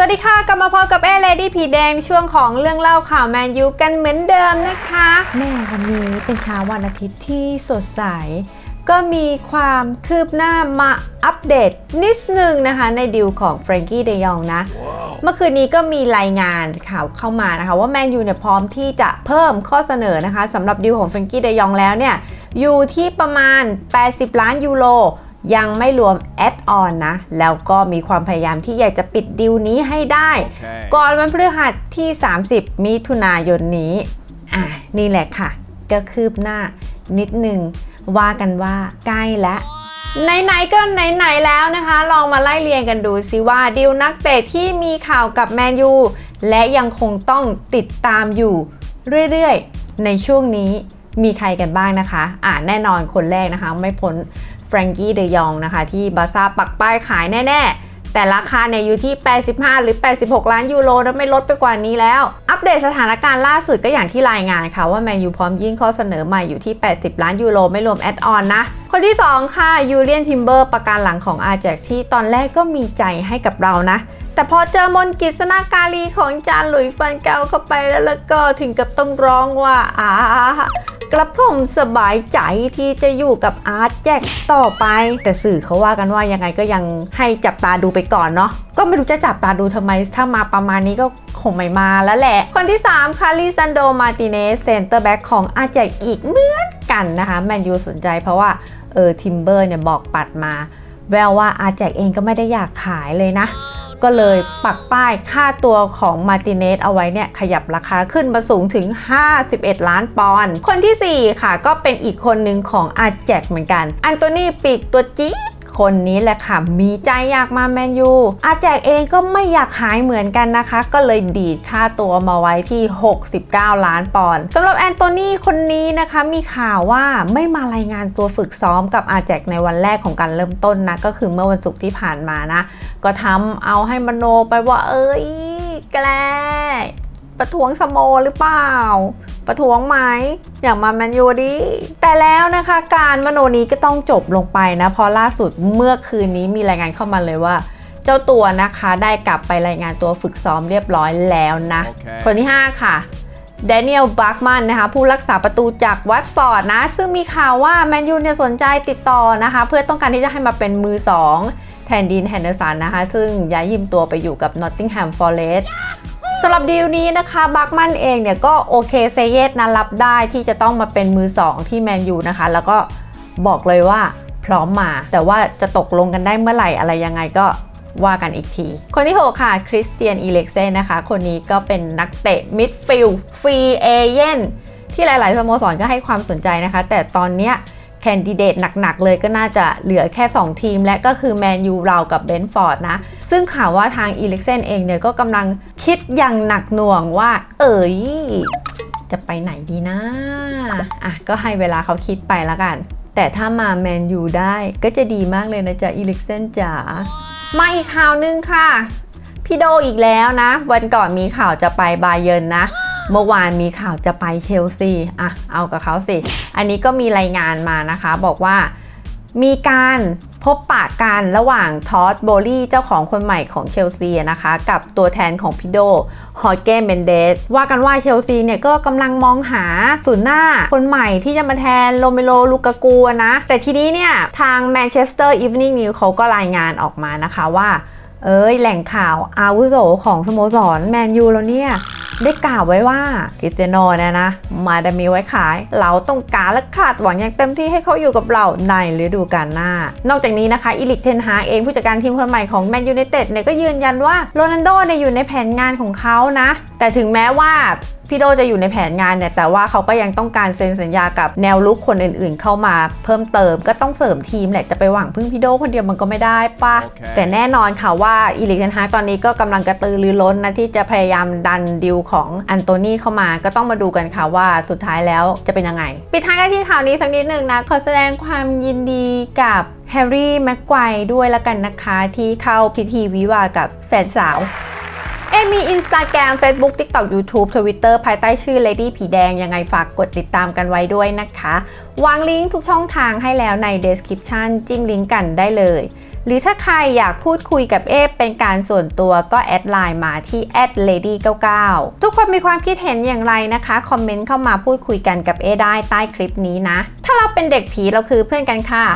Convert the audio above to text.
สวัสดีค่ะ กลับมาพบกับเอเลดี้ผีแดงในช่วงของเรื่องเล่าข่าวแมนยูกันเหมือนเดิมนะคะแม่วันนี้เป็นเช้าวันอาทิตย์ที่สดใส ก็มีความคืบหน้ามาอัปเดตนิดนึงนะคะ ในดิวของแฟรงกี้เดยองนะ เมื่อคืนนี้ก็มีรายงานข่าวเข้ามานะคะ ว่าแมนยูเนี่ยพร้อมที่จะเพิ่มข้อเสนอนะคะสำหรับดิวของแฟรงกี้เดยองแล้วเนี่ยอยู่ที่ประมาณ 80 ล้านยูโร ยังไม่รวมแอดออนนะ แล้วก็มีความพยายามที่อยากจะปิดดิวนี้ให้ได้ Okay. ก่อนวันพฤหัสที่ 30 มิถุนายนนี้ อะ นี่แหละค่ะ ก็คืบหน้านิดหนึ่งว่ากันว่าใกล้แล้วไหนๆก็ไหนๆแล้วนะคะ ลองมาไล่เรียงกันดูสิว่าดิวนักเตะที่มีข่าวกับแมนยูและยังคงต้องติดตามอยู่เรื่อยๆ ในช่วงนี้มีใครกันบ้างนะคะ อ่าแน่นอนคนแรกนะคะ ไม่พ้น แฟรงกี้เดยองนะคะที่บาซ่าปักป้ายขายแน่ๆ แต่ราคาเนี่ยอยู่ที่ 85 หรือ 86 ล้านยูโรนะไม่ลดไปกว่านี้แล้ว อัปเดตสถานการณ์ล่าสุดก็อย่างที่รายงานค่ะ ว่าแมนยูพร้อมยื่นข้อเสนอใหม่อยู่ที่ 80 ล้านยูโรไม่รวมแอดออนนะ คนที่ 2 ค่ะยูเลียนทิมเบอร์ประการหลังของอาแจกที่ตอนแรกก็มีใจให้กับเรานะแต่พอเจอมนกิษณาการีของจานหลุยฟันเกาเข้าไปแล้วแล้วก็ถึงกับต้องร้องว่าอ่า กระผมสบายใจที่จะอยู่กับอาร์ตแจ็คต่อไป แต่สื่อเขาว่ากันว่ายังไงก็ยังให้จับตาดูไปก่อนเนาะก็ไม่รู้จะจับตาดูทำไม ถ้ามาประมาณนี้ก็คงไม่มาแล้วแหละ คนที่ 3 คาริซันโดมาติเนสเซนเตอร์แบ็กของอาร์ตแจ็คอีกเหมือนกันนะคะแมนยูสนใจเพราะว่าเออทิมเบอร์เนี่ยบอกปัดมา แววว่าอาร์แจกเองก็ไม่ได้อยากขายเลยนะ ก็เลยปักป้ายค่าตัวของมาติเนสเอาไว้เนี่ยขยับราคาขึ้นมาสูงถึง 51 ล้านปอนด์คนทีสี่4 ค่ะ ก็เป็นอีกคนหนึ่งของอาแจกเหมือนกัน อันโตนีปีกตัวจี๊ด คนนี้แหละค่ะ มีใจอยากมาแมนยูอาแจกเองก็ไม่อยากขายเหมือนกันนะคะ ก็เลยดีดค่าตัวมาไว้ที่ 69 ล้านปอนด์สำหรับแอนโตนีคนนี้นะคะมีข่าวว่าไม่มารายงานตัวฝึกซ้อมกับอาแจกในวันแรกของการเริ่มต้นนะ ก็คือเมื่อวันศุกร์ที่ผ่านมานะ ก็ทำเอาให้มโนไปว่าเอ้ยแกลประท้วงสโมหรือเปล่า ประท้วงไหมอยากมาแมนยูดิแต่แล้วนะคะการมโนนี้ก็ต้องจบลงไปนะเพราะล่าสุดเมื่อคืนนี้มีรายงานเข้ามาเลยว่า เจ้าตัวนะคะได้กลับไปรายงานตัวฝึกซ้อมเรียบร้อยแล้วนะโอเคคนที่ 5 ค่ะเดนิเอลบักมันนะคะผู้รักษาประตูจากวัตฟอร์ดนะ ซึ่งมีข่าวว่าแมนยูเนี่ยสนใจติดต่อนะคะ เพื่อต้องการที่จะให้มาเป็นมือ 2 แทนดีนแฮนเดอร์สันนะคะ ซึ่งย้ายยิมตัวไปอยู่กับนอตติงแฮมฟอร์เรสต์ สำหรับดีลนี้นะคะบักมันเองเนี่ยก็โอเคเซเยสนะรับได้ที่จะต้องมาเป็นมือ 2 ที่แมนยูนะคะ แล้วก็บอกเลยว่าพร้อมมา แต่ว่าจะตกลงกันได้เมื่อไหร่อะไรยังไงก็ว่ากันอีกที คนที่ 6 ค่ะคริสเตียนอีเล็กเซนนะคะ คนนี้ก็เป็นนักเตะมิดฟิลด์ฟรีเอเย่นที่หลาย ๆ สโมสรก็ให้ความสนใจนะคะ แต่ตอนเนี้ยแคนดิเดตหนัก ๆ เลยก็น่าจะเหลือแค่ 2 ทีม และก็คือแมนยูเรากับเบนฟอร์ดนะ ซึ่งข่าวว่าทางอีเล็กเซนเองเนี่ยก็กำลังคิดอย่างหนักหน่วงว่า เอ๋ยจะไปไหนดีนะอะก็ให้เวลาเขาคิดไปล้วกัน แต่ถ้ามาแมนยูได้ก็จะดีมากเลยนะจ๊ะอีเล็กเซนจ๋ามาอีกข่าวนึงค่ะ พี่โดอีกแล้วนะ วันก่อนมีข่าวจะไปบาเยินนะเมื่อวานมีข่าวจะไปเชลซี อะ เอากับเขาสิ อันนี้ก็มีรายงานมานะคะ บอกว่า มีการพบปะกันระหว่างทอสโบลี่เจ้าของคนใหม่ของเชลซีนะคะ กับตัวแทนของพิโดฮอเก้เมนเดสว่ากันว่าเชลซีเนี่ยก็กำลังมองหาศูนย์หน้าคนใหม่ที่จะมาแทนโรเมโลลูกากูนะ แต่ทีนี้เนี่ย ทางแมนเชสเตอร์อีฟนิ่งนิวเขาก็รายงานออกมานะคะว่า เอ้ยแหล่งข่าวอาวุโสของสโมสรแมนยูแล้วเนี่ยได้กล่าวไว้ว่าคริสเตียโนเนี่ยนะ มาแต่มีไว้ขาย เราต้องการและคาดหวังอย่างเต็มที่ให้เขาอยู่กับเราในฤดูกาลหน้า นอกจากนี้นะคะอิลิกเทนฮาเองผู้จัดการทีมคนใหม่ของแมนยูไนเต็ดเนี่ยก็ยืนยันว่าโรนัลโดเนี่ยอยู่ในแผนงานของเขานะ แต่ถึงแม้ว่า พี่โดจะอยู่ในแผนงานเนี่ยแต่ว่าเขาก็ยังต้องการเซ็นสัญญากับแนวลุกคนอื่นๆ เข้ามาเพิ่มเติมก็ต้องเสริมทีมแหละจะไปหวังพึ่งพี่โดคนเดียวมันก็ไม่ได้ปะโอเคแต่แน่นอนค่ะว่าอีลิกเทนฮากตอนนี้ก็กำลังกระตือรือร้นนะที่จะพยายามดันดิวของอันโตนี่เข้ามาก็ต้องมาดูกันค่ะว่าสุดท้ายแล้วจะเป็นยังไง ปิดท้ายกันที่ข่าวนี้สักนิดหนึ่งนะขอแสดงความยินดีกับแฮร์รี่แม็กไกวร์ด้วยละกันนะคะที่เข้าพิธีวิวาห์กับแฟนสาว เอมี Instagram Facebook TikTok YouTube Twitter ภายใต้ชื่อ Lady ผีแดง ยังไงฝากกดติดตามกันไว้ด้วยนะคะ วางลิงก์ทุกช่องทางให้แล้วใน description จิ้มลิงก์กันได้เลย หรือถ้าใครอยากพูดคุยกับเอเป็นการส่วนตัวก็แอดไลน์มาที่ @lady99 ทุกคนมีความคิดเห็นอย่างไรนะคะ คอมเมนต์เข้ามาพูดคุยกันกับเอได้ใต้คลิปนี้นะ ถ้าเราเป็นเด็กผีเราคือเพื่อนกันค่ะ